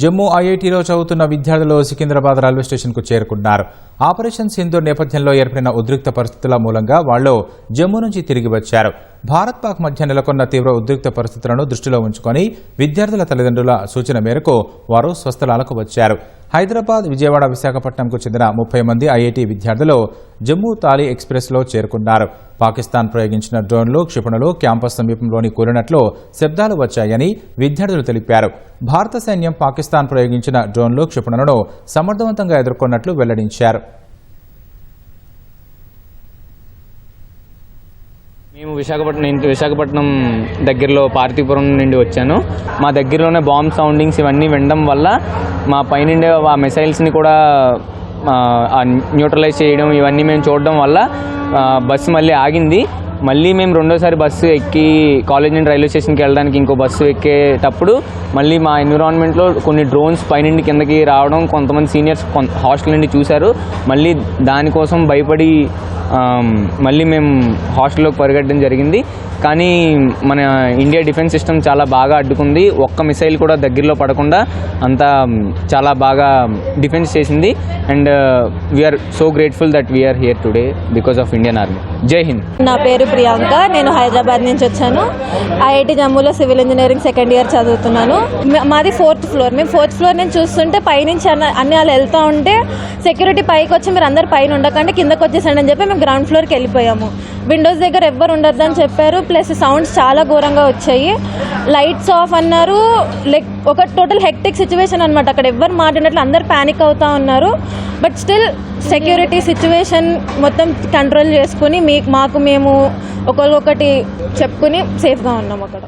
జమ్మూ ఐఐటీలో చదువుతున్న విద్యార్థులు సికింద్రాబాద్ రైల్వే స్టేషన్కు చేరుకున్నారు. ఆపరేషన్ సింధూర్ నేపథ్యంలో ఏర్పడిన ఉద్రిక్త పరిస్థితుల మూలంగా వాళ్ళు జమ్మూ నుంచి తిరిగి వచ్చారు. భారత్ పాక్ మధ్య నెలకొన్న తీవ్ర ఉద్రిక్త పరిస్థితులను దృష్టిలో ఉంచుకొని విద్యార్థుల తల్లిదండ్రుల సూచన మేరకు వారు స్వస్థలాలకు వచ్చారు. హైదరాబాద్ విజయవాడ విశాఖపట్నంకు చెందిన ముప్పై మంది ఐఐటీ విద్యార్థులు జమ్మూ తాలీ ఎక్స్ప్రెస్లో చేరుకున్నారు. పాకిస్తాన్ ప్రయోగించిన డ్రోన్లు క్షిపణులు క్యాంపస్ సమీపంలోని కూలినట్లు శబ్దాలు వచ్చాయని విద్యార్థులు తెలిపారు. భారత సైన్యం పాకిస్తాన్ ప్రయోగించిన డ్రోన్లు క్షిపణులను సమర్థవంతంగా ఎదుర్కొన్నట్లు వెల్లడించారు. మేము విశాఖపట్నం నేను విశాఖపట్నం దగ్గరలో పార్తీపురం నుండి వచ్చాను. మా దగ్గరలోనే బాంబ్ సౌండింగ్స్ ఇవన్నీ వినడం వల్ల మా పైనుండే ఆ మిసైల్స్ని కూడా న్యూట్రలైజ్ చేయడం ఇవన్నీ మేము చూడడం వల్ల బస్సు మళ్ళీ ఆగింది. మళ్ళీ మేము రెండోసారి బస్సు ఎక్కి కాలేజ్ నుండి రైల్వే స్టేషన్కి వెళ్ళడానికి ఇంకో బస్సు ఎక్కేటప్పుడు మళ్ళీ మా ఎన్విరాన్మెంట్లో కొన్ని డ్రోన్స్ పైనుండి కిందకి రావడం కొంతమంది సీనియర్స్ హాస్టల్ నుండి చూశారు. మళ్ళీ దానికోసం భయపడి మళ్ళీ మేము హాస్టల్లోకి పరిగెట్టడం జరిగింది. కానీ మన ఇండియా డిఫెన్స్ సిస్టమ్ చాలా బాగా అడ్డుకుంది. ఒక్క మిసైల్ కూడా దగ్గరలో పడకుండా అంతా చాలా బాగా డిఫెన్స్ చేసింది. And we're so grateful that we're here today because of Indian Army Jai Hind. నా పేరు ప్రియాంక. నేను హైదరాబాద్ నుంచి వచ్చాను. ఐఐటి జమ్మూలో సివిల్ ఇంజనీరింగ్ సెకండ్ ఇయర్ చదువుతున్నాను. మాది ఫోర్త్ ఫ్లోర్. మేము ఫోర్త్ ఫ్లోర్ నుంచి చూస్తుంటే పైనుంచి అన్న అన్ని వాళ్ళు వెళ్తూ ఉంటే సెక్యూరిటీ పైకి వచ్చి మీరు అందరు పైన ఉండకండి కిందకు వచ్చేసండి అని చెప్పి మేము గ్రౌండ్ ఫ్లోర్కి వెళ్ళిపోయాము. విండోస్ దగ్గర ఎవ్వరు ఉండొద్దని చెప్పారు. ప్లస్ సౌండ్స్ చాలా ఘోరంగా వచ్చాయి. లైట్స్ ఆఫ్ అన్నారు. లైక్ ఒక టోటల్ హెక్టిక్ సిచ్యువేషన్ అనమాట అక్కడ ఎవ్వరు మాట్లాడినట్లు అందరు ప్యానిక్ అవుతా ఉన్నారు. బట్ స్టిల్ సెక్యూరిటీ సిచ్యువేషన్ మొత్తం కంట్రోల్ చేసుకుని మీ మాకు మేము ఒకరికొకటి చెప్పుకుని సేఫ్గా ఉన్నాం అక్కడ.